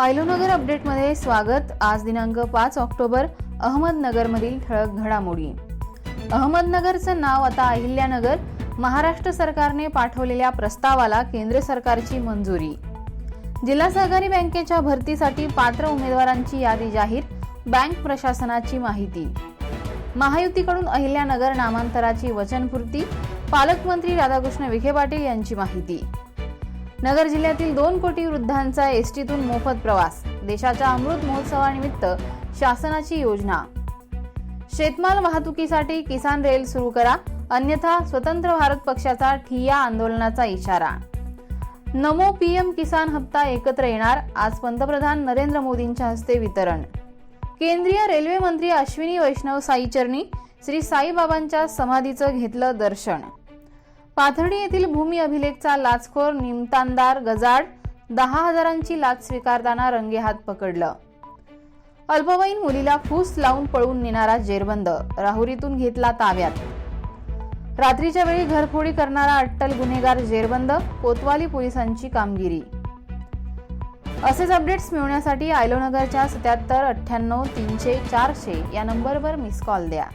पायलोनगर अपडेटमध्ये स्वागत. आज दिनांक पाच ऑक्टोबर अहमदनगरमधील ठळक घडामोडी. अहमदनगरचं नाव आता अहिल्यानगर. महाराष्ट्र सरकारने पाठवलेल्या प्रस्तावाला केंद्र सरकारची मंजुरी. जिल्हा सहकारी बँकेच्या भरतीसाठी पात्र उमेदवारांची यादी जाहीर बँक प्रशासनाची माहिती. महायुतीकडून अहिल्यानगर नामांतराची वचनपूर्ती पालकमंत्री राधाकृष्ण विखे पाटील यांची माहिती. नगर जिल्ह्यातील दोन कोटी वृद्धांचा एसटीतून मोफत प्रवास देशाच्या अमृत महोत्सवानिमित्त शासनाची योजना. शेतमाल वाहतुकीसाठी किसान रेल सुरू करा अन्यथा स्वतंत्र भारत पक्षाचा ठिया आंदोलनाचा इशारा. नमो पीएम किसान हप्ता एकत्र येणार आज पंतप्रधान नरेंद्र मोदींच्या हस्ते वितरण. केंद्रीय रेल्वे मंत्री अश्विनी वैष्णव साईचरणी श्री साईबाबांच्या समाधीचं घेतलं दर्शन. पाथर्डी येथील भूमी अभिलेखचा लाचखोर निमतानदार गजाड दहा हजारांची लाच स्वीकारताना रंगेहात पकडलं. अल्पवयीन मुलीला फूस लावून पळून नेणारा जेरबंद राहुरीतून घेतला ताब्यात. रात्रीच्या वेळी घरफोडी करणारा अट्टल गुन्हेगार जेरबंद कोतवाली पोलिसांची कामगिरी. असेच अपडेट्स मिळवण्यासाठी आयलोनगरच्या सत्याहत्तर अठ्ठ्याण्णव तीनशे चारशे या नंबरवर मिस कॉल द्या.